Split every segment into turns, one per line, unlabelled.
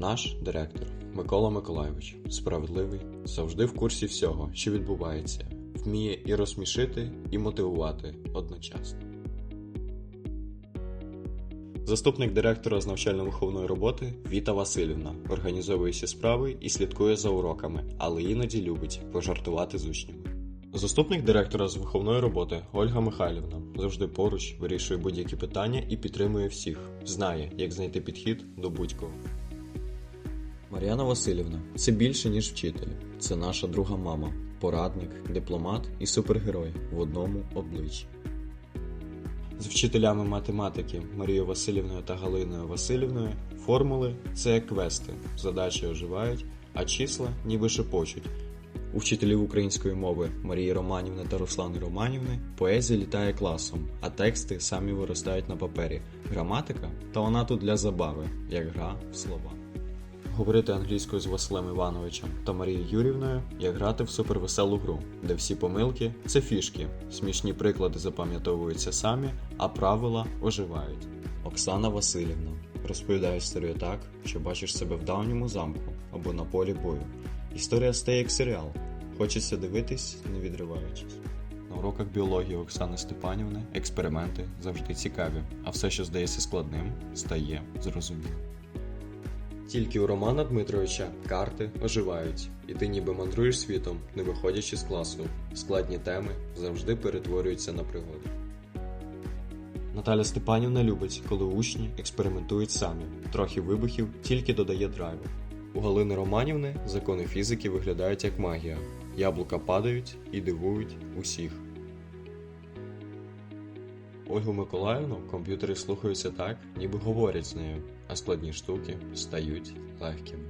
Наш директор Микола Миколайович справедливий, завжди в курсі всього, що відбувається, вміє і розсмішити, і мотивувати одночасно. Заступник директора з навчально-виховної роботи Віта Васильівна організовує всі справи і слідкує за уроками, але іноді любить пожартувати з учнями. Заступник директора з виховної роботи Ольга Михайлівна завжди поруч вирішує будь-які питання і підтримує всіх, знає, як знайти підхід до будь-кого. Мар'яна Васильівна це більше, ніж вчитель. Це наша друга мама, порадник, дипломат і супергерой в одному обличчі. З вчителями математики Марією Васильівною та Галиною Васильівною формули це як квести, задачі оживають, а числа ніби шепочуть. У вчителів української мови Марії Романівни та Руслани Романівни поезія літає класом, а тексти самі виростають на папері. Граматика та вона тут для забави, як гра в слова. Говорити англійською з Василем Івановичем та Марією Юрівною, як грати в супервеселу гру, де всі помилки це фішки, смішні приклади запам'ятовуються самі, а правила оживають. Оксана Васильівна розповідає історію так, що бачиш себе в давньому замку або на полі бою. Історія стає як серіал. Хочеться дивитись, не відриваючись. На уроках біології Оксани Степанівни експерименти завжди цікаві, а все, що здається складним, стає зрозумілим. Тільки у Романа Дмитровича карти оживають, і ти ніби мандруєш світом, не виходячи з класу. Складні теми завжди перетворюються на пригоди. Наталя Степанівна любить, коли учні експериментують самі. Трохи вибухів тільки додає драйву. У Галини Романівни закони фізики виглядають як магія. Яблука падають і дивують усіх. Ольгу Миколаївну комп'ютери слухаються так, ніби говорять з нею, а складні штуки стають легкими.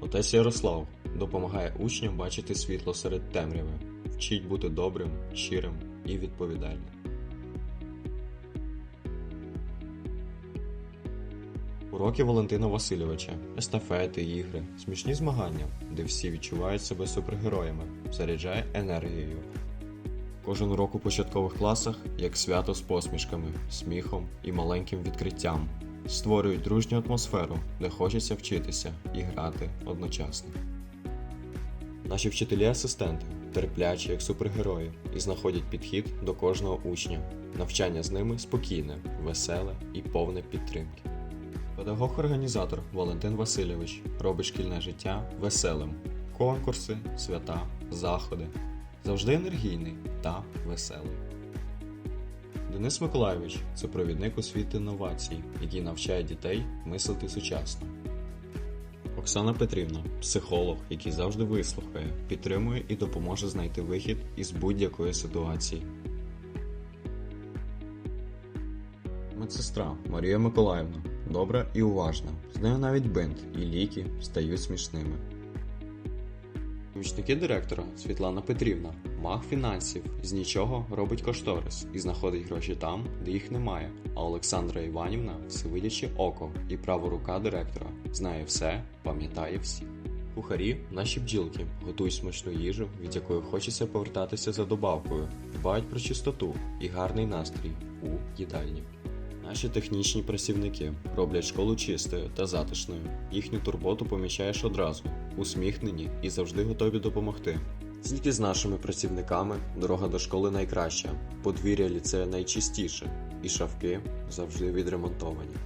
Отець Ярослав допомагає учням бачити світло серед темряви, вчить бути добрим, щирим і відповідальним. Уроки Валентина Васильовича, естафети, ігри, смішні змагання, де всі відчувають себе супергероями, заряджає енергією. Кожен урок у початкових класах як свято з посмішками, сміхом і маленьким відкриттям. Створюють дружню атмосферу, де хочеться вчитися і грати одночасно. Наші вчителі-асистенти терплячі як супергерої і знаходять підхід до кожного учня. Навчання з ними спокійне, веселе і повне підтримки. Педагог-організатор Валентин Васильович робить шкільне життя веселим. Конкурси, свята, заходи. Завжди енергійний та веселий. Денис Миколайович це провідник освіти інновацій, який навчає дітей мислити сучасно. Оксана Петрівна психолог, який завжди вислухає, підтримує і допоможе знайти вихід із будь-якої ситуації. Медсестра Марія Миколаївна добра і уважна. З нею навіть бинт і ліки стають смішними. Помічники директора Світлана Петрівна, маг фінансів, з нічого робить кошторис і знаходить гроші там, де їх немає. А Олександра Іванівна всевидяче око і права рука директора знає все, пам'ятає всі. Кухарі, наші бджілки, готують смачну їжу, від якої хочеться повертатися за добавкою, дбають про чистоту і гарний настрій у їдальні. Наші технічні працівники роблять школу чистою та затишною. Їхню турботу помічаєш одразу, усміхнені і завжди готові допомогти. Тільки з нашими працівниками дорога до школи найкраща, подвір'я ліцею найчистіше, і шавки завжди відремонтовані.